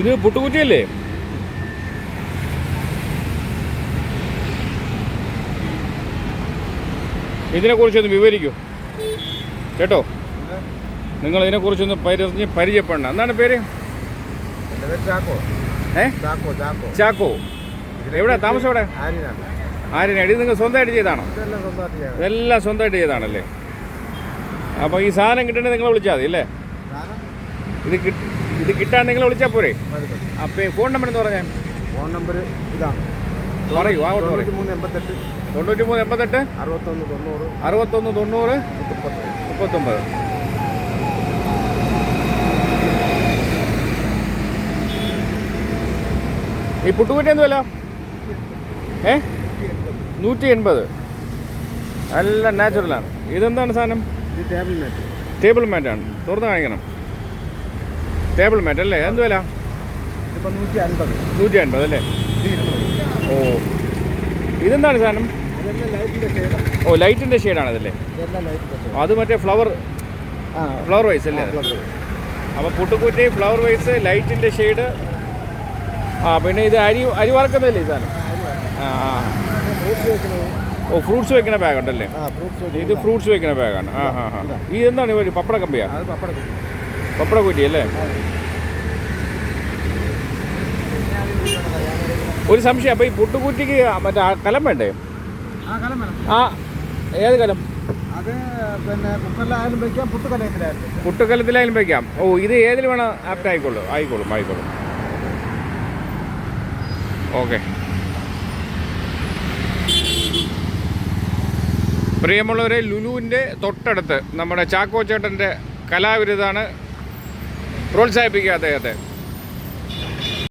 ഇത് പുട്ടുകുറ്റിയല്ലേ? ഇതിനെക്കുറിച്ചൊന്ന് വിവരിക്കൂ. കേട്ടോ? നിങ്ങൾ ഇതിനെക്കുറിച്ചൊന്ന് പരിഞ്ഞ് പരിചയപ്പെടണം. എന്താണ് പേര്? ചാക്കോ. എവിടെ താമസം എവിടെ? ആര്യനാണ്. നിങ്ങൾ സ്വന്തമായിട്ട് ചെയ്താണോ ഇതെല്ലാം സ്വന്തമായിട്ട് ചെയ്താണല്ലേ അപ്പോൾ ഈ സാധനം കിട്ടണേ നിങ്ങളെ വിളിച്ചാൽ മതി അല്ലേ? ഇത് കിട്ട- ഇത് കിട്ടാൻ വിളിച്ചാൽ പോരെ. അപ്പോൾ ഫോൺ നമ്പർ എന്ന് പറഞ്ഞാൽ ഫോൺ നമ്പർ ഇതാണ് പറയൂ ആ തൊണ്ണൂറ്റി മൂന്ന് എൺപത്തെട്ട്. തൊണ്ണൂറ്റി മൂന്ന് എൺപത്തെട്ട്? അറുപത്തൊന്ന് തൊണ്ണൂറ്. അറുപത്തൊന്ന് തൊണ്ണൂറ്? മുപ്പത്തൊമ്പത്. ഈ പുട്ടുകുറ്റി എന്ത് വില? ഏ? നൂറ്റി എൺപത് നല്ല നാച്ചുറലാണ് ഇതെന്താണ് സാധനം? ടേബിൾ മാറ്റ് ടേബിൾ മാറ്റാണ് തുറന്ന് കാണിക്കണം. ടേബിൾ മാറ്റ് അല്ലേ? എന്ത് വില? നൂറ്റി അൻപത് അല്ലേ? ഓ. ഇതെന്താണ് സാധനം? ഓ ലൈറ്റിന്റെ ഷെയ്ഡാണ് അതല്ലേ അത് മറ്റേ ഫ്ലവർ ഫ്ലവർ വൈസ് അല്ലേ? അപ്പൊ അപ്പോൾ പുട്ടുക്കുറ്റി ഫ്ലവർ വൈസ് ലൈറ്റിന്റെ ഷെയ്ഡ് ആ പിന്നെ ഇത് അരി അരി വറക്കുന്നതല്ലേ ഈ സാധനം? ആ ഓ ഫ്രൂട്ട്സ് വെക്കുന്ന ബാഗ് ഉണ്ടല്ലേ? ഇത് ഫ്രൂട്ട്സ് വെക്കുന്ന ബാഗാണ് ആ ഈ എന്താണ് ഇവർ പപ്പട കമ്പിയാണ് പപ്പടം പപ്പട കുറ്റി അല്ലേ? ഒരു സംശയം അപ്പോൾ ഈ പുട്ടുകുറ്റിക്ക് മറ്റേ കലം വേണ്ടേ? ആ ഏത് കലം? പുട്ടുകലത്തിലായാലും വയ്ക്കാം ഓ ഇത് ഏതിൽ വേണം? ആപ്റ്റ് ആയിക്കോളൂ ആയിക്കോളും ആയിക്കോളും. ഓക്കെ. പ്രിയമുള്ളവരെ ലുലുവിന്റെ തൊട്ടടുത്ത് നമ്മുടെ ചാക്കോ ചേട്ടന്റെ കലാവിരുതാണ് പ്രോത്സാഹിപ്പിക്കുക അദ്ദേഹത്തെ.